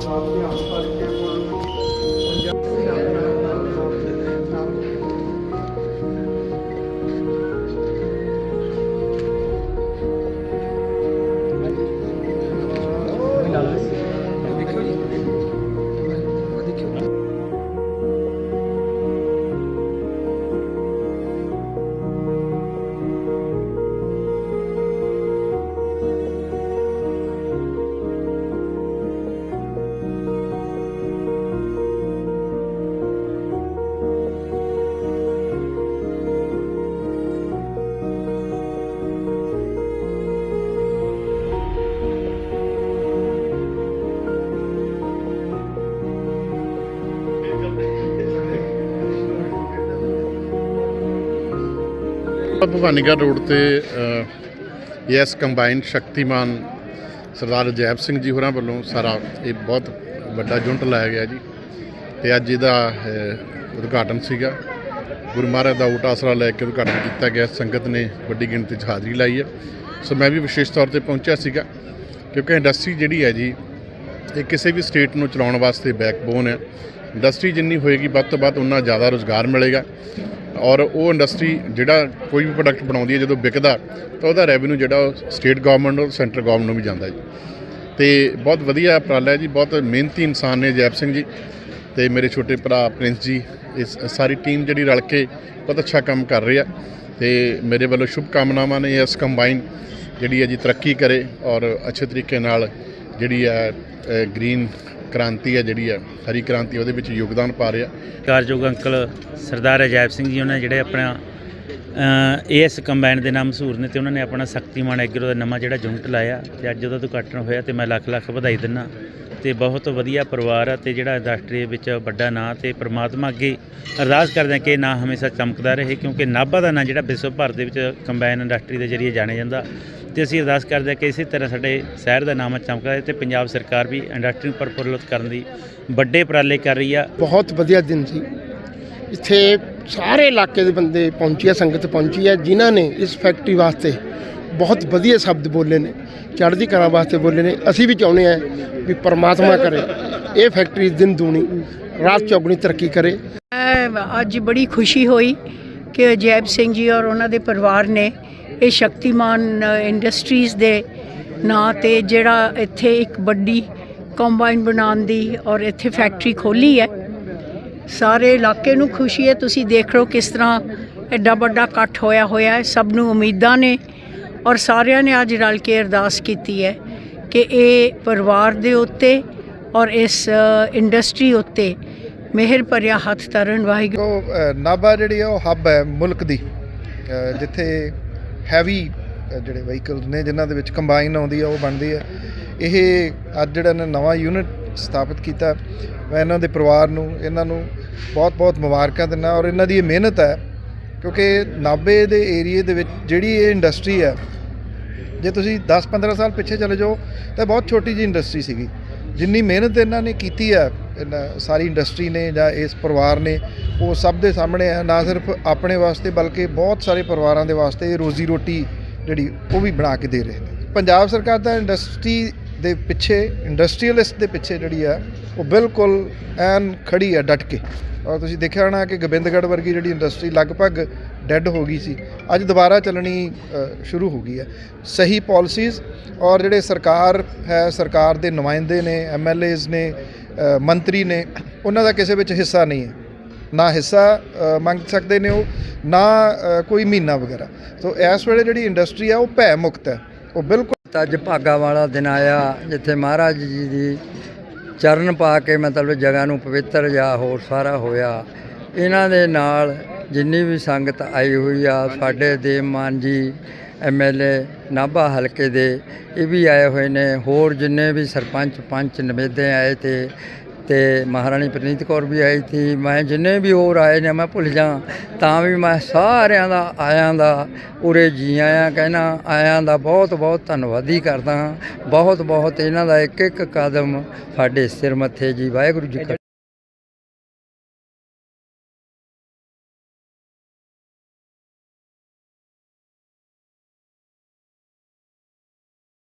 Selamat. Bhawanigarh road ਤੇ yes combined Shaktiman Sardar Jaib Singh ji ਹੋਰਾਂ ਵੱਲੋਂ ਸਾਰਾ ਇਹ ਬਹੁਤ ਵੱਡਾ ਯੂਨਿਟ ਲਾਇਆ ਗਿਆ ਜੀ। ਤੇ ਅੱਜ ਇਹਦਾ ਉਦਘਾਟਨ ਸੀਗਾ। ਗੁਰੂ ਮਹਾਰਾਜ ਦਾ ਊਟ ਆਸਰਾ ਲੈ ਕੇ ਉਦਘਾਟਨ ਕੀਤਾ ਗਿਆ। ਸੰਗਤ ਨੇ ਵੱਡੀ ਗਿਣਤੀ 'ਚ ਹਾਜ਼ਰੀ ਲਾਈ ਹੈ। ਸੋ ਮੈਂ ਵੀ ਵਿਸ਼ੇਸ਼ ਤੌਰ ਤੇ ਪਹੁੰਚਿਆ ਸੀਗਾ, ਕਿਉਂਕਿ ਇੰਡਸਟਰੀ ਜਿਹੜੀ ਹੈ ਜੀ, ਇਹ ਕਿਸੇ ਵੀ ਸਟੇਟ ਨੂੰ ਚਲਾਉਣ ਵਾਸਤੇ ਬੈਕਬੋਨ ਹੈ। ਇੰਡਸਟਰੀ ਜਿੰਨੀ ਹੋਏਗੀ ਵੱਧ ਤੋਂ ਵੱਧ ਉਨਾ ਜ਼ਿਆਦਾ ਰੋਜ਼ਗਾਰ ਮਿਲੇਗਾ। ਔਰ ਉਹ ਇੰਡਸਟਰੀ ਜਿਹੜਾ ਕੋਈ ਵੀ ਪ੍ਰੋਡਕਟ ਬਣਾਉਂਦੀ ਹੈ, ਜਦੋਂ ਵਿਕਦਾ, ਤਾਂ ਉਹਦਾ ਰੈਵਨਿਊ ਜਿਹੜਾ ਉਹ ਸਟੇਟ ਗਵਰਨਮੈਂਟ ਔਰ ਸੈਂਟਰ ਗਵਰਨਮੈਂਟ ਨੂੰ ਵੀ ਜਾਂਦਾ ਜੀ। ਤੇ ਬਹੁਤ ਵਧੀਆ ਉਪਰਾਲਾ ਹੈ ਜੀ, ਬਹੁਤ ਮਿਹਨਤੀ ਇਨਸਾਨ ਨੇ ਜੈਪ ਸਿੰਘ ਜੀ। ਤੇ ਮੇਰੇ ਛੋਟੇ ਭਰਾ ਪ੍ਰਿੰਸ ਜੀ, ਇਸ ਸਾਰੀ ਟੀਮ ਜਿਹੜੀ ਰਲ ਕੇ ਬਹੁਤ ਅੱਛਾ ਕੰਮ ਕਰ ਰਹੀ ਆ। ਤੇ ਮੇਰੇ ਵੱਲੋਂ ਸ਼ੁਭ ਕਾਮਨਾਵਾਂ ਨੇ ਇਸ ਕੰਬਾਈਨ ਜਿਹੜੀ ਹੈ ਜੀ ਤਰੱਕੀ ਕਰੇ ਔਰ ਅੱਛੇ ਤਰੀਕੇ ਨਾਲ ਜਿਹੜੀ ਹੈ ਗ੍ਰੀਨ ਕ੍ਰਾਂਤੀ ਹੈ ਜਿਹੜੀ ਹੈ ਹਰੀ ਕ੍ਰਾਂਤੀ, ਉਹਦੇ ਵਿੱਚ ਯੋਗਦਾਨ ਪਾ ਰਿਹਾ। ਕਾਰਜੋਗ ਅੰਕਲ ਸਰਦਾਰ ਅਜੈਬ ਸਿੰਘ ਜੀ ਉਹਨਾਂ ਜਿਹੜੇ ਆਪਣਾ ਏਐਸ ਕੰਬਾਈਨ ਦੇ ਨਾਮ ਮਸ਼ਹੂਰ ਨੇ ਤੇ ਉਹਨਾਂ ਨੇ ਆਪਣਾ ਸ਼ਕਤੀਮਾਨ ਐਗਰੋ ਦਾ ਨਵਾਂ ਜਿਹੜਾ ਯੂਨਿਟ ਲਾਇਆ ਤੇ ਅੱਜ ਉਹਦਾ ਉਦਘਾਟਨ ਹੋਇਆ ਤੇ ਮੈਂ ਲੱਖ ਲੱਖ ਵਧਾਈ ਦਿੰਦਾ। ਤੇ ਬਹੁਤ ਵਧੀਆ ਪਰਿਵਾਰ ਆ ਤੇ ਜਿਹੜਾ ਇੰਡਸਟਰੀ ਵਿੱਚ ਵੱਡਾ ਨਾਂ ਤੇ ਪ੍ਰਮਾਤਮਾ ਅੱਗੇ ਅਰਦਾਸ ਕਰਦੇ ਹਾਂ ਕਿ ਇਹ ਨਾਂ ਹਮੇਸ਼ਾ ਚਮਕਦਾ ਰਹੇ ਕਿਉਂਕਿ ਨਾਭਾ ਦਾ ਨਾਂ ਜਿਹੜਾ ਵਿਸ਼ਵ ਭਰ ਦੇ ਵਿੱਚ ਕੰਬਾਈਨ ਇੰਡਸਟਰੀ ਦੇ ਜ਼ਰੀਏ ਜਾਣਿਆ ਜਾਂਦਾ। ਤੇ ਅਸੀਂ ਅਰਦਾਸ ਕਰਦੇ ਹਾਂ ਕਿ ਇਸੇ ਤਰ੍ਹਾਂ ਸਾਡੇ ਸ਼ਹਿਰ ਦਾ ਨਾਮ ਚਮਕਦਾ ਤੇ ਪੰਜਾਬ ਸਰਕਾਰ ਵੀ ਇੰਡਸਟਰੀ ਨੂੰ ਪ੍ਰਫੁੱਲਤ ਕਰਨ ਦੀ ਵੱਡੇ ਉਪਰਾਲੇ ਕਰ ਰਹੀ ਆ। ਬਹੁਤ ਵਧੀਆ ਦਿਨ ਸੀ। ਇੱਥੇ ਸਾਰੇ ਇਲਾਕੇ ਦੇ ਬੰਦੇ ਪਹੁੰਚੀ ਆ ਸੰਗਤ ਪਹੁੰਚੀ ਹੈ ਜਿਨ੍ਹਾਂ ਨੇ ਇਸ ਫੈਕਟਰੀ ਵਾਸਤੇ ਬਹੁਤ ਵਧੀਆ ਸ਼ਬਦ ਬੋਲੇ ਨੇ ਚੜ੍ਹਦੀ ਕਲਾ ਵਾਸਤੇ ਬੋਲੇ ਨੇ। ਅਸੀਂ ਵੀ ਚਾਹੁੰਦੇ ਹਾਂ ਵੀ ਪਰਮਾਤਮਾ ਕਰੇ ਇਹ ਫੈਕਟਰੀ ਦਿਨ ਦੂਣੀ ਰਾਤ ਚੌਗਣੀ ਤਰੱਕੀ ਕਰੇ। ਮੈਂ ਅੱਜ ਬੜੀ ਖੁਸ਼ੀ ਹੋਈ ਕਿ ਜੈਬ ਸਿੰਘ ਜੀ ਔਰ ਉਹਨਾਂ ਦੇ ਪਰਿਵਾਰ ਨੇ ਇਹ ਸ਼ਕਤੀਮਾਨ ਇੰਡਸਟਰੀਜ਼ ਦੇ ਨਾਂ ਤੇ ਜਿਹੜਾ ਇੱਥੇ ਇੱਕ ਵੱਡੀ ਕੰਬਾਈਨ ਬਣਾਉਣ ਦੀ ਔਰ ਇੱਥੇ ਫੈਕਟਰੀ ਖੋਲੀ ਹੈ। ਸਾਰੇ ਇਲਾਕੇ ਨੂੰ ਖੁਸ਼ੀ ਹੈ। ਤੁਸੀਂ ਦੇਖ ਰਹੇ ਹੋ ਕਿਸ ਤਰ੍ਹਾਂ ਐਡਾ ਵੱਡਾ ਇਕੱਠ ਹੋਇਆ ਹੋਇਆ ਹੈ। ਸਭ ਨੂੰ ਉਮੀਦਾਂ ਨੇ ਔਰ ਸਾਰਿਆਂ ਨੇ ਅੱਜ ਰਲ ਕੇ ਅਰਦਾਸ ਕੀਤੀ ਹੈ ਕਿ ਇਹ ਪਰਿਵਾਰ ਦੇ ਉੱਤੇ ਔਰ ਇਸ ਇੰਡਸਟਰੀ ਉੱਤੇ ਮਿਹਰ ਭਰਿਆ ਹੱਥ ਧਰਨ। ਵਾਹਿਗੁਰੂ। ਨਾਭਾ ਜਿਹੜੀ ਆ ਉਹ ਹੱਬ ਹੈ, ਮੁਲਕ ਦੀ। ਜਿੱਥੇ ਹੈਵੀ ਜਿਹੜੇ ਵਹੀਕਲ ਨੇ ਜਿਨ੍ਹਾਂ ਦੇ ਵਿੱਚ ਕੰਬਾਈਨ ਆਉਂਦੀ ਆ, ਉਹ ਬਣਦੀ ਹੈ ਇਹ ਅੱਜ ਜਿਹੜਾ ਇਹਨਾਂ ਨਵਾਂ ਯੂਨਿਟ ਸਥਾਪਿਤ ਕੀਤਾ, ਮੈਂ ਇਹਨਾਂ ਦੇ ਪਰਿਵਾਰ ਨੂੰ, ਇਹਨਾਂ ਨੂੰ ਬਹੁਤ-ਬਹੁਤ ਮੁਬਾਰਕਾਂ ਦਿੰਦਾ ਔਰ ਇਹਨਾਂ ਦੀ ਇਹ ਮਿਹਨਤ ਹੈ, ਕਿਉਂਕਿ ਨਾਭੇ ਦੇ ਏਰੀਏ ਦੇ ਵਿੱਚ ਜਿਹੜੀ ਇਹ ਇੰਡਸਟਰੀ ਹੈ ਜੇ ਤੁਸੀਂ 10-15 ਸਾਲ ਪਿੱਛੇ ਚਲੇ ਜਾਓ, ਤਾਂ ਬਹੁਤ ਛੋਟੀ ਜਿਹੀ ਇੰਡਸਟਰੀ ਸੀਗੀ। ਜਿੰਨੀ ਮਿਹਨਤ ਇਹਨਾਂ ਨੇ ਕੀਤੀ ਹੈ ਸਾਰੀ ਇੰਡਸਟਰੀ ਨੇ ਜਾਂ ਇਸ ਪਰਿਵਾਰ ਨੇ, ਉਹ ਸਭ ਦੇ ਸਾਹਮਣੇ ਹੈ ਨਾ ਸਿਰਫ ਆਪਣੇ ਵਾਸਤੇ ਬਲਕਿ ਬਹੁਤ ਸਾਰੇ ਪਰਿਵਾਰਾਂ ਦੇ ਵਾਸਤੇ ਰੋਜ਼ੀ ਰੋਟੀ ਜਿਹੜੀ ਉਹ ਵੀ ਬਣਾ ਕੇ ਦੇ ਰਹੇ ਨੇ। ਪੰਜਾਬ ਸਰਕਾਰ ਤਾਂ ਇੰਡਸਟਰੀ ਦੇ ਪਿੱਛੇ ਇੰਡਸਟਰੀਅਲਿਸਟ ਦੇ ਪਿੱਛੇ ਜਿਹੜੀ ਹੈ ਉਹ ਬਿਲਕੁਲ ਐਨ ਖੜੀ ਹੈ ਡਟ ਕੇ। ਔਰ ਤੁਸੀਂ ਦੇਖਿਆ ਹੋਣਾ ਕਿ ਗੋਬਿੰਦਗੜ੍ਹ ਵਰਗੀ ਜਿਹੜੀ ਇੰਡਸਟਰੀ ਲਗਭਗ ਡੈੱਡ ਹੋ ਗਈ ਸੀ, ਅੱਜ ਦੁਬਾਰਾ ਚੱਲਣੀ ਸ਼ੁਰੂ ਹੋ ਗਈ ਹੈ ਸਹੀ ਪਾਲਿਸੀਜ਼ ਔਰ ਜਿਹੜੇ ਸਰਕਾਰ ਹੈ, ਸਰਕਾਰ ਦੇ ਨੁਮਾਇੰਦੇ ਨੇ ਐਮਐਲਏਜ਼ ਨੇ ਮੰਤਰੀ ਨੇ, ਉਹਨਾਂ ਦਾ ਕਿਸੇ ਵਿੱਚ ਹਿੱਸਾ ਨਹੀਂ ਹੈ। ਨਾ ਹਿੱਸਾ ਮੰਗ ਸਕਦੇ ਨੇ ਉਹ, ਨਾ ਕੋਈ ਮਹੀਨਾ ਵਗੈਰਾ। ਸੋ ਇਸ ਵੇਲੇ ਜਿਹੜੀ ਇੰਡਸਟਰੀ ਆ, ਉਹ ਭੈ ਮੁਕਤ ਹੈ। ਉਹ ਬਿਲਕੁਲ ਅੱਜ ਭਾਗਾ ਵਾਲਾ ਦਿਨ ਆਇਆ, ਜਿੱਥੇ ਮਹਾਰਾਜ ਜੀ ਦੀ ਚਰਨ ਪਾ ਕੇ ਮਤਲਬ ਜਗ੍ਹਾ ਨੂੰ ਪਵਿੱਤਰ ਜਾਂ ਹੋਰ ਸਾਰਾ ਹੋਇਆ। ਇਹਨਾਂ ਦੇ ਨਾਲ ਜਿੰਨੀ ਵੀ ਸੰਗਤ ਆਈ ਹੋਈ ਆ, ਸਾਡੇ ਦੇਵ ਮਾਨ ਜੀ ਐਮਐਲਏ ਨਾਭਾ ਹਲਕੇ ਦੇ ਇਹ ਵੀ ਆਏ ਹੋਏ ਨੇ। ਹੋਰ ਜਿੰਨੇ ਵੀ ਸਰਪੰਚ ਪੰਚ ਨਵੇਦੇ ਆਏ ਤੇ ਤੇ ਮਹਾਰਾਣੀ ਪ੍ਰਨੀਤ ਕੌਰ ਵੀ ਆਈ ਸੀ। ਮੈਂ ਜਿੰਨੇ ਵੀ ਹੋਰ ਆਏ ਨੇ, ਮੈਂ ਭੁੱਲ ਜਾ ਤਾਂ ਵੀ ਮੈਂ ਸਾਰਿਆਂ ਦਾ, ਆਇਆਂ ਦਾ ਉਰੇ ਜੀ ਆਇਆਂ ਕਹਿਣਾ, ਆਇਆਂ ਦਾ ਬਹੁਤ ਬਹੁਤ ਧੰਨਵਾਦੀ ਕਰਦਾ ਹਾਂ। ਬਹੁਤ ਬਹੁਤ ਇਹਨਾਂ ਦਾ ਇੱਕ ਇੱਕ ਕਦਮ ਸਾਡੇ ਸਿਰ ਮੱਥੇ ਜੀ। ਵਾਹਿਗੁਰੂ ਜੀ